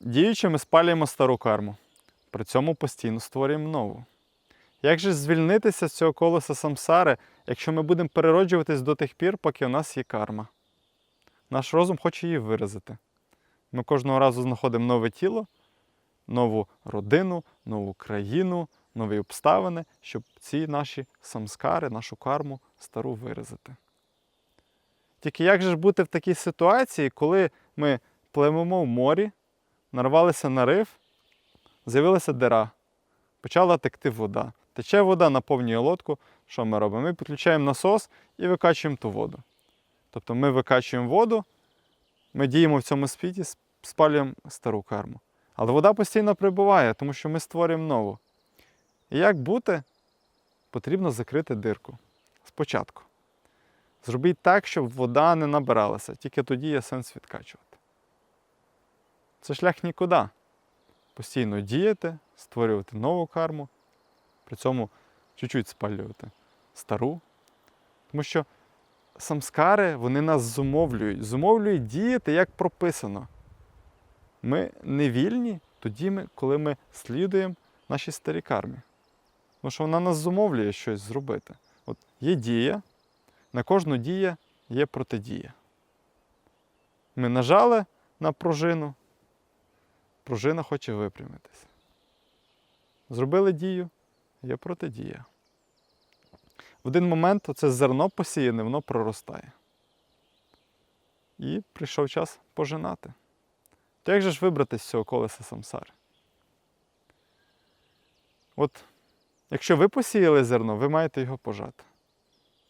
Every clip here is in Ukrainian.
Діючи, ми спалюємо стару карму, при цьому постійно створюємо нову. Як же звільнитися з цього колеса самсари, якщо ми будемо перероджуватись до тих пір, поки у нас є карма? Наш розум хоче її виразити. Ми кожного разу знаходимо нове тіло, нову родину, нову країну, нові обставини, щоб ці наші самскари, нашу карму стару виразити. Тільки як же ж бути в такій ситуації, коли ми пливемо в морі, нарвалися на риф, з'явилася дира, почала текти вода. Тече вода, наповнює лодку. Що ми робимо? Ми підключаємо насос і викачуємо ту воду. Тобто ми викачуємо воду, ми діємо в цьому світі, спалюємо стару карму. Але вода постійно прибуває, тому що ми створюємо нову. І як бути? Потрібно закрити дирку. Спочатку. Зробіть так, щоб вода не набиралася. Тільки тоді є сенс відкачувати. Це шлях нікуди. Постійно діяти, створювати нову карму, при цьому чуть-чуть спалювати стару. Тому що самскари вони нас зумовлюють. Зумовлюють діяти, як прописано. Ми не вільні тоді, коли ми слідуємо нашій старій кармі. Тому що вона нас зумовлює щось зробити. От є дія, на кожну дію є протидія. Ми нажали на пружину, пружина хоче випрямитися. Зробили дію, є протидія. В один момент оце зерно посіяне, воно проростає. І прийшов час пожинати. То як же ж вибрати з цього колеса самсари? От, якщо ви посіяли зерно, ви маєте його пожати.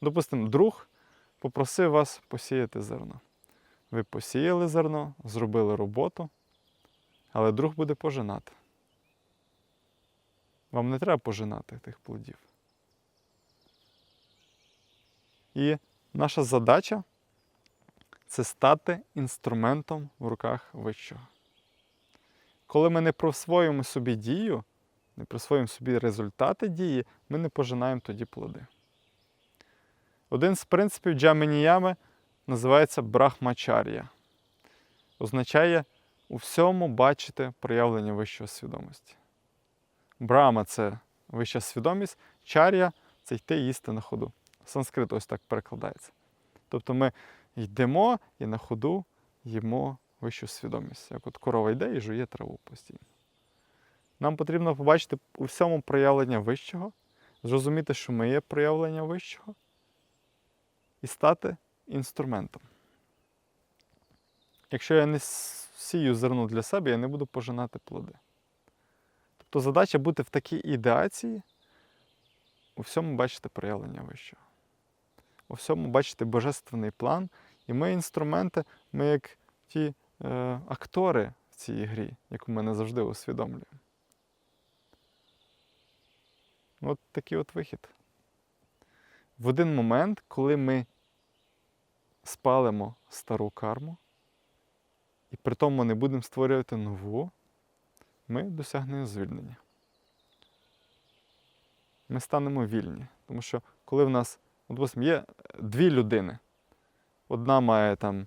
Допустимо, друг попросив вас посіяти зерно. Ви посіяли зерно, зробили роботу, але друг буде пожинати. Вам не треба пожинати тих плодів. І наша задача це стати інструментом в руках вищого. Коли ми не присвоюємо собі дію, не присвоюємо собі результати дії, ми не пожинаємо тоді плоди. Один з принципів джамініями називається брахмачар'я. Означає у всьому бачити проявлення вищої свідомості. Брама це вища свідомість, чар'я це йти їсти на ходу. Санскрит ось так перекладається. Тобто ми йдемо і на ходу їмо вищу свідомість. Як от корова йде і жує траву постійно. Нам потрібно побачити у всьому проявлення вищого, зрозуміти, що ми є проявлення вищого, і стати інструментом. Якщо я не сію зерно для себе, я не буду пожинати плоди. Тобто задача бути в такій ідеації, у всьому бачити проявлення вищого. У всьому бачити божественний план. І ми інструменти, ми як ті е, актори в цій грі, яку ми не завжди усвідомлюємо. От такий от вихід. В один момент, коли ми спалимо стару карму, і при тому не будемо створювати нову, ми досягнемо звільнення. Ми станемо вільні. Тому що коли в нас, от, допустим, є дві людини, одна має там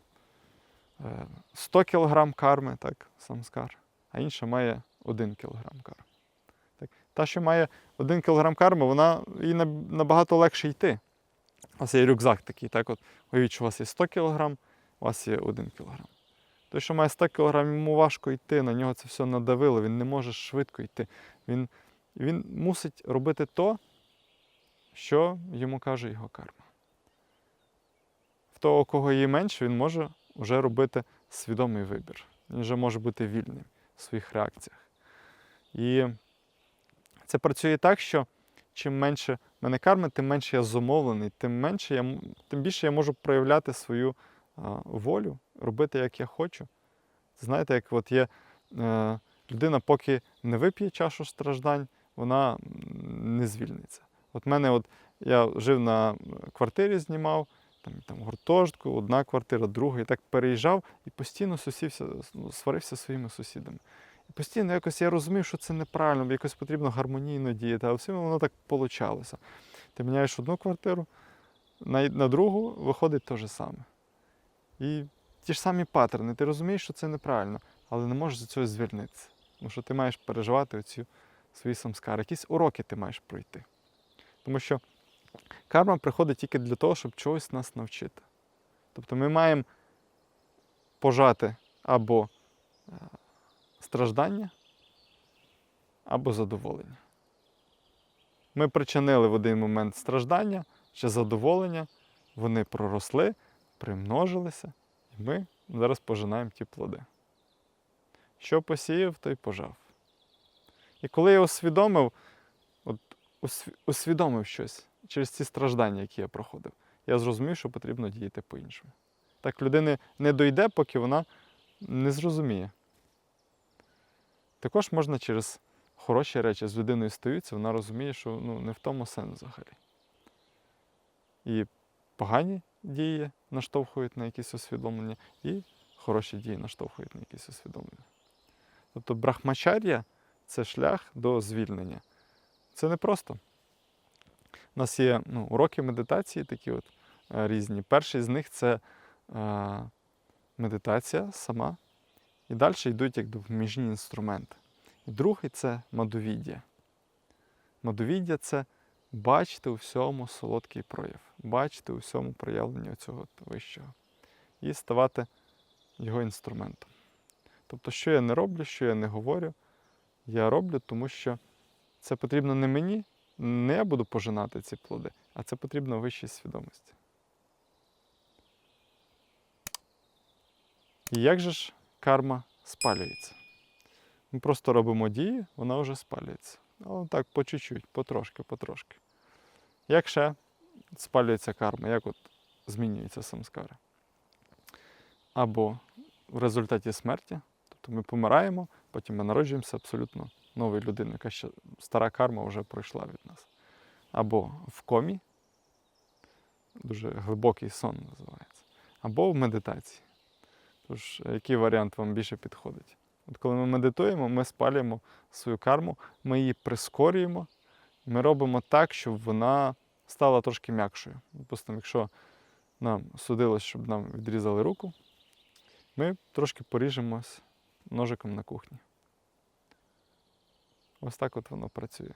е, 100 кг карми, так, самскар, а інша має 1 кг карми. Та, що має 1 кг карми, вона їй набагато легше йти. У вас є рюкзак такий, так от, уявіть, що у вас є 100 кг, у вас є 1 кг. Той, що має 100 кг, йому важко йти, на нього це все надавило, він не може швидко йти. Він, він мусить робити то, що йому каже його карма. В того, у кого її менше, він може вже робити свідомий вибір. Він вже може бути вільним в своїх реакціях. І це працює так, що чим менше мене карми, тим менше я зумовлений, тим менше я, тим більше я можу проявляти свою а, волю, робити, як я хочу. Знаєте, як от є е, людина, поки не вип'є чашу страждань, вона не звільниться. От мене, от я жив на квартирі, знімав, там, там гуртожитку, одна квартира, друга, і так переїжджав і постійно сусівся, ну, сварився своїми сусідами. Постійно якось я розумів, що це неправильно, якось потрібно гармонійно діяти, але все воно так получалося. Ти міняєш одну квартиру, на, на другу виходить те же саме. І ті ж самі паттерни, ти розумієш, що це неправильно, але не можеш за цього звільнитися. Тому що ти маєш переживати оці свої самскари. Якісь уроки ти маєш пройти. Тому що карма приходить тільки для того, щоб чогось нас навчити. Тобто ми маємо пожати або е, страждання, або задоволення. Ми причинили в один момент страждання чи задоволення, вони проросли, примножилися, і ми зараз пожинаємо ті плоди. Що посіяв, той пожав. І коли я усвідомив, от, усвідомив щось через ці страждання, які я проходив, я зрозумів, що потрібно діяти по-іншому. Так людини не дойде, поки вона не зрозуміє. Також можна через хороші речі з людиною стаються, вона розуміє, що ну, не в тому сенс взагалі. І погані дії наштовхують на якісь усвідомлення, і хороші дії наштовхують на якісь усвідомлення. Тобто брахмачар'я це шлях до звільнення. Це не просто. У нас є ну, уроки медитації такі от е, різні. Перший з них це е, медитація сама. І далі йдуть як допоміжні інструменти. І другий це мадовіддя. Мадовіддя це бачити у всьому солодкий прояв, бачити у всьому проявлення цього вищого і ставати його інструментом. Тобто, що я не роблю, що я не говорю, я роблю, тому що це потрібно не мені, не я буду пожинати ці плоди, а це потрібно вищій свідомості. І як же ж карма спалюється? Ми просто робимо дії, вона вже спалюється. Але так по чуть-чуть, потрошки, потрошки. Як ще спалюється карма, як от змінюється самскара? Або в результаті смерті, тобто ми помираємо, потім ми народжуємося абсолютно новою людиною, яка ще стара карма вже пройшла від нас. Або в комі, дуже глибокий сон називається, або в медитації. Тож, який варіант вам більше підходить? От коли ми медитуємо, ми спалюємо свою карму, ми її прискорюємо, ми робимо так, щоб вона стала трошки м'якшою. Допустимо, якщо нам судилось, щоб нам відрізали руку, ми трошки поріжемось ножиком на кухні. Ось так от воно працює.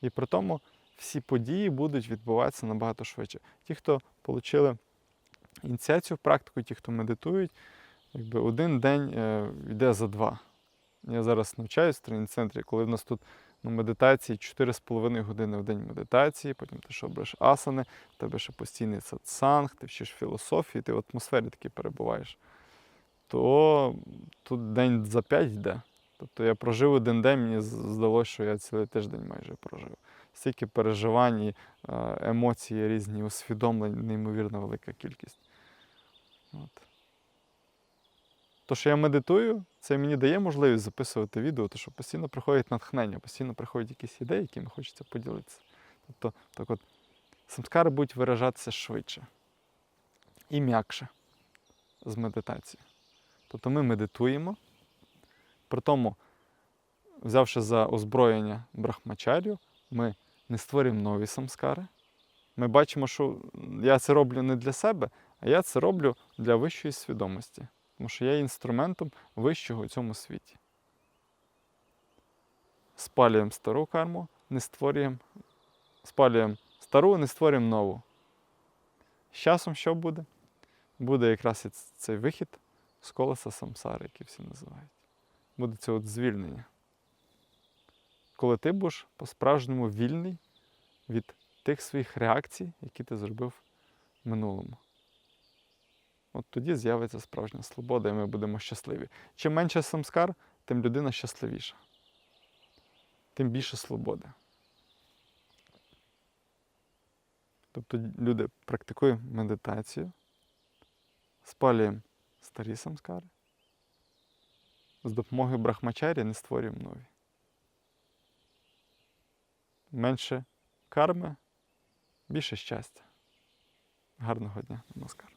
І при тому всі події будуть відбуватися набагато швидше. Ті, хто отримали ініціацію в практику, ті, хто медитують, якби один день е, йде за два. Я зараз навчаюсь в тренінг-центрі, коли в нас тут на медитації 4,5 години в день медитації, потім ти що робиш асани, в тебе ще постійний сатсанг, ти вчиш філософії, ти в атмосфері таки перебуваєш, то тут день за п'ять йде. Тобто я прожив один день, мені здалося, що я цілий тиждень майже прожив. Стільки переживань, і, е, емоцій різні, усвідомлень, неймовірно велика кількість. От. То, що я медитую, це мені дає можливість записувати відео, тому що постійно приходить натхнення, постійно приходять якісь ідеї, якими хочеться поділитися. Тобто, так от, самскари будуть виражатися швидше і м'якше з медитації. Тобто ми медитуємо, при тому, взявши за озброєння брахмачарю, ми не створюємо нові самскари. Ми бачимо, що я це роблю не для себе, а я це роблю для вищої свідомості. Тому що я є інструментом вищого у цьому світі. Спалюємо стару карму, не створюємо, спалюємо стару, не створюємо нову. З часом що буде? Буде якраз цей вихід з колеса самсари, який всі називають. Буде це от звільнення. Коли ти будеш по-справжньому вільний від тих своїх реакцій, які ти зробив в минулому. От тоді з'явиться справжня свобода, і ми будемо щасливі. Чим менше самскар, тим людина щасливіша. Тим більше свободи. Тобто люди практикуємо медитацію, спалюємо старі самскари, з допомогою брахмачарі не створюємо нові. Менше карми, більше щастя. Гарного дня, намаскар.